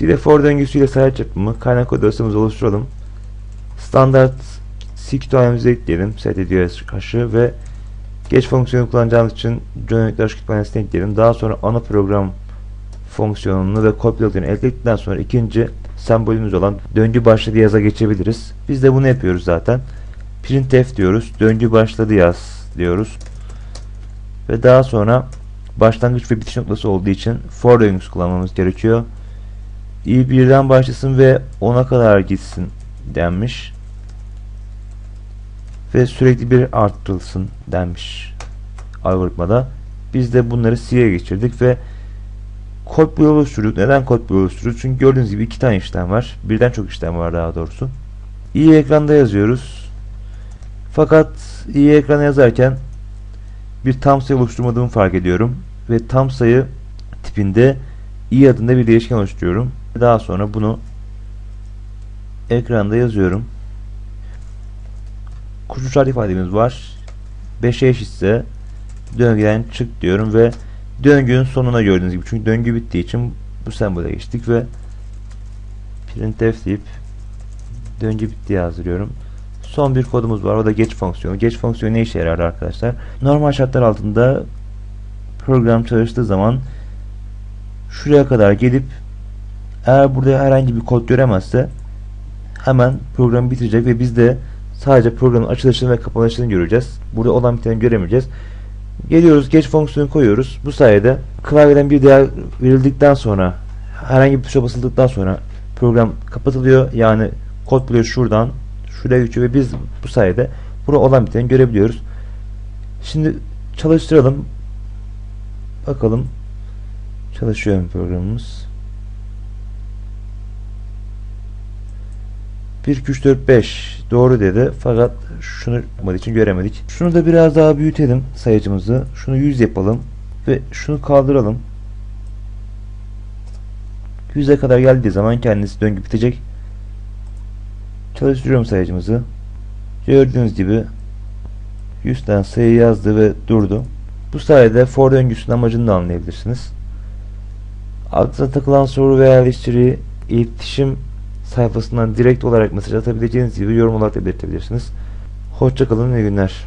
C ile for döngüsüyle sayaç yapımı kaynak kod dosyamızı oluşturalım. Standart C kütüphanemize ekleyelim. Set ediyor haşı ve geç fonksiyonu kullanacağımız için Join Hash kütüphanesine ekleyelim. Daha sonra ana program fonksiyonunu ve copy'ını ekledikten sonra ikinci sembolümüz olan döngü başladı yaza geçebiliriz. Biz de bunu yapıyoruz zaten. Printf diyoruz. Döngü başladı yaz diyoruz. Ve daha sonra başlangıç ve bitiş noktası olduğu için for döngüsü kullanmamız gerekiyor. İ birden başlasın ve 10'a kadar gitsin denmiş. Ve sürekli bir arttırılsın denmiş algoritmada. Biz de bunları C'ye geçirdik ve kod bloğu oluşturduk. Neden kod bloğu oluşturduk? Çünkü gördüğünüz gibi iki tane işlem var. Birden çok işlem var daha doğrusu. i ekranda yazıyoruz. Fakat i ekrana yazarken bir tam sayı oluşturmadığımı fark ediyorum. Ve tam sayı tipinde i adında bir değişken oluşturuyorum. Daha sonra bunu ekranda yazıyorum. Koşul şart ifademiz var. 5'e eşitse döngüden çık diyorum ve döngünün sonuna gördüğünüz gibi çünkü döngü bittiği için bu sembole geçtik ve printf deyip döngü bitti yazdırıyorum. Son bir kodumuz var. O da geç fonksiyonu. Geç fonksiyonu ne işe yarar arkadaşlar? Normal şartlar altında program çalıştığı zaman şuraya kadar gelip eğer burada herhangi bir kod göremezse hemen programı bitirecek ve biz de sadece programın açılışını ve kapanışını göreceğiz. Burada olan biteni göremeyeceğiz. Geliyoruz geç fonksiyonu koyuyoruz. Bu sayede klavyeden bir değer verildikten sonra herhangi bir tuşa basıldıktan sonra program kapatılıyor. Yani kod bloğu şuradan şuraya geçiyor ve biz bu sayede burada olan biteni görebiliyoruz. Şimdi çalıştıralım. Bakalım çalışıyor mu programımız. 1 2 3 4 5 doğru dedi fakat şunu yapmadığı için göremedik. Şunu da biraz daha büyütelim sayıcımızı. Şunu 100 yapalım ve şunu kaldıralım. 100'e kadar geldiği zaman kendisi döngü bitecek. Çalıştırıyorum sayıcımızı. Gördüğünüz gibi 100 tane sayı yazdı ve durdu. Bu sayede for döngüsünün amacını da anlayabilirsiniz. Aklınıza takılan soru veya eleştiri iletişim sayfasından direkt olarak mesaj atabileceğiniz gibi yorum olarak da belirtebilirsiniz. Hoşçakalın iyi günler.